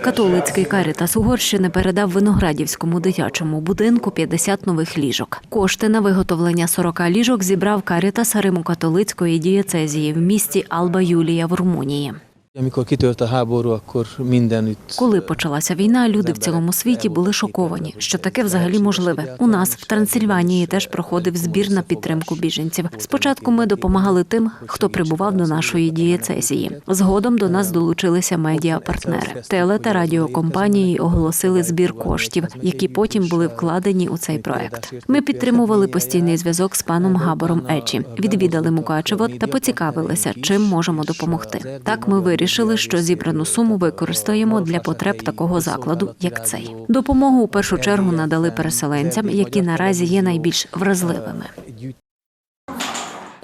Католицький карітас Угорщини передав виноградівському дитячому будинку 50 нових ліжок. Кошти на виготовлення 40 ліжок зібрав карітас Риму католицької дієцезії в місті Алба Юлія в Румунії. Amikor kitört a háború, akkor mindenütt Коли почалася війна, люди в цілому світі були шоковані, що таке взагалі можливе. У нас в Трансильванії теж проходив збір на підтримку біженців. Спочатку ми допомагали тим, хто прибував до нашої дієцезії. Згодом до нас долучилися медіа-партнери. Теле та радіокомпанії оголосили збір коштів, які потім були вкладені у цей проект. Ми підтримували постійний зв'язок з паном Габором Ечі, відвідали Мукачево та поцікавилися, чим можемо допомогти. Так ми вирішили, що зібрану суму використаємо для потреб такого закладу, як цей. Допомогу у першу чергу надали переселенцям, які наразі є найбільш вразливими.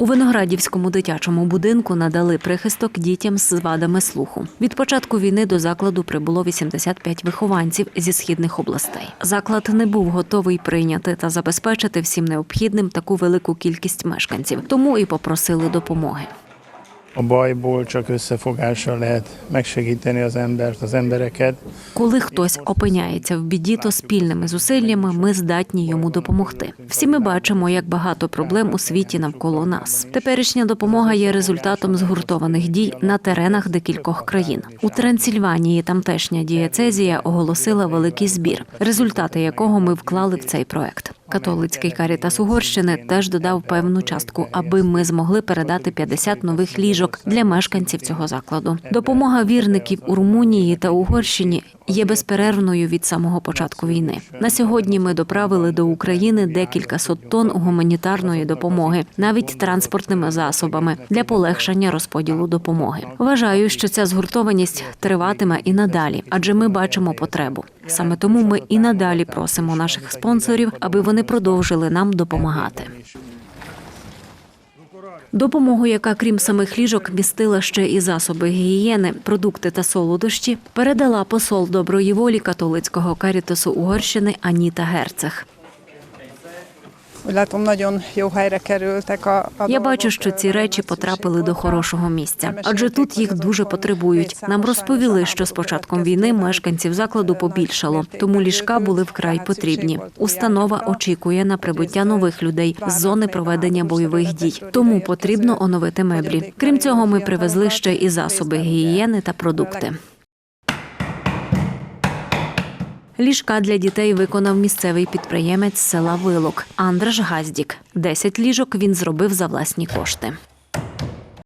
У Виноградівському дитячому будинку надали прихисток дітям з вадами слуху. Від початку війни до закладу прибуло 85 вихованців зі східних областей. Заклад не був готовий прийняти та забезпечити всім необхідним таку велику кількість мешканців, тому і попросили допомоги. A bajból csak összefogással lehet megsegíteni az embert, az embereket. Коли хтось опиняється в біді, то спільними зусиллями ми здатні йому допомогти. Всі ми бачимо, як багато проблем у світі навколо нас. Теперішня допомога є результатом згуртованих дій на теренах декількох країн. У Трансильванії тамтешня дієцезія оголосила великий збір, результати якого ми вклали в цей проект. Католицький карітас Угорщини теж додав певну частку, аби ми змогли передати 50 нових ліжок для мешканців цього закладу. Допомога вірників у Румунії та Угорщині є безперервною від самого початку війни. На сьогодні ми доправили до України декілька сот тонн гуманітарної допомоги, навіть транспортними засобами для полегшення розподілу допомоги. Вважаю, що ця згуртованість триватиме і надалі, адже ми бачимо потребу. Саме тому ми і надалі просимо наших спонсорів, аби вони продовжили нам допомагати. Допомогу, яка крім самих ліжок містила ще і засоби гігієни, продукти та солодощі, передала посол доброї волі католицького карітасу Угорщини Аніта Герцег. Я бачу, що ці речі потрапили до хорошого місця, адже тут їх дуже потребують. Нам розповіли, що з початком війни мешканців закладу побільшало, тому ліжка були вкрай потрібні. Установа очікує на прибуття нових людей з зони проведення бойових дій, тому потрібно оновити меблі. Крім цього, ми привезли ще і засоби гігієни та продукти. Ліжка для дітей виконав місцевий підприємець села Вилок Андреш Газдік. Десять ліжок він зробив за власні кошти.